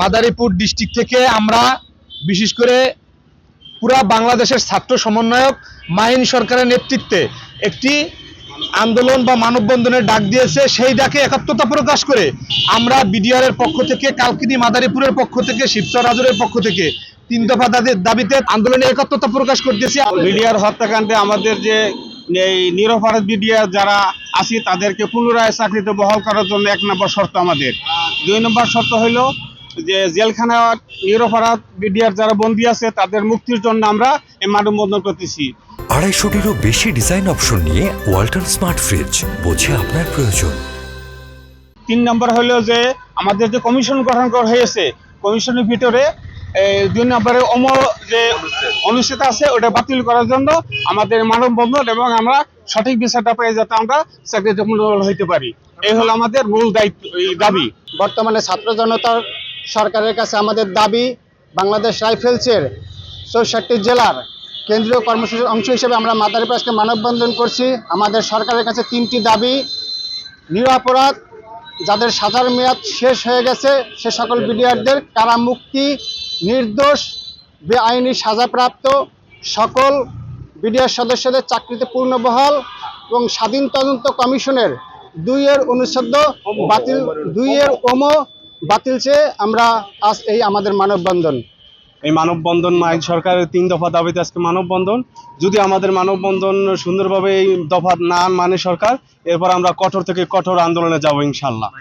Madaripur district থেকে আমরা, বিশেষ করে পুরা বাংলাদেশের ছাত্র সমন্বয়ক মাহিন সরকারের নেতৃত্বে একটি আন্দোলন বা মানববন্ধনের ডাক দিয়েছে, সেই ডাকে একাত্মতা প্রকাশ করে আমরা বিডিআর এর পক্ষ থেকে, কালকিনি মাদারীপুরের পক্ষ থেকে শিবচর রাজুরের পক্ষ থেকে তিন দফা দাবির দাবিতে আন্দোলনে একাত্মতা প্রকাশ করতেছি। বিডিআর হত্যাকাণ্ডে আমাদের যে এই নিরপরাধ বিডিআর যারা আছে, তাদেরকে পুনরায় চাকরিতে বহাল করার জন্য এক নম্বর শর্ত আমাদের। দুই নম্বর শর্ত হইল যে জেলখানা নিরপরাধ বিডিআর যারা বন্দী আছে তাদের মুক্তির জন্য আমরা এই মানববন্ধন করতেছি। আড়াইশোটিরও বেশি ডিজাইন অপশন নিয়ে ওয়াল্টন স্মার্ট ফ্রিজ বোঝে আপনার প্রয়োজন। তিন নম্বর হলো যে আমাদের যে কমিশন গঠন করা হয়েছে কমিশনের ভিতরে দুই নম্বরে অম যে অনুষ্ঠিত আছে ওটা বাতিল করার জন্য আমাদের মানববন্ধন এবং আমরা সঠিক বিচারটা পেয়ে যাতে আমরা চাকরিতে হইতে পারি। এই হলো আমাদের মূল দায়িত্ব দাবি। বর্তমানে ছাত্র জনতার সরকারের কাছে আমাদের দাবি, বাংলাদেশ রাইফেলসের চৌষট্টি জেলার কেন্দ্রীয় কর্মসূচির অংশ হিসেবে আমরা মাদারীপুর আজকে মানববন্ধন করছি। আমাদের সরকারের কাছে তিনটি দাবি। নিরাপরাধ, যাদের সাজার মেয়াদ শেষ হয়ে গেছে, সে সকল বিডিআরদের কারা মুক্তি, নির্দোষ, বেআইনি সাজাপ্রাপ্ত, সকল বিডিআর সদস্যদের চাকরিতে পূর্ণবহাল এবং স্বাধীন তদন্ত কমিশনের দুইয়ের অনুচ্ছেদ, বাতিল, দুইয়ের ওম বাতিল চেয়ে আমরা আজ এই আমাদের মানববন্ধন। এই মানববন্ধন মাইক সরকারের তিন দফা দাবিতে আজকে মানববন্ধন। যদি আমাদের মানববন্ধন সুন্দরভাবে এই দফা না মানে সরকার, এরপর আমরা কঠোর থেকে কঠোর আন্দোলনে যাব ইনশাল্লাহ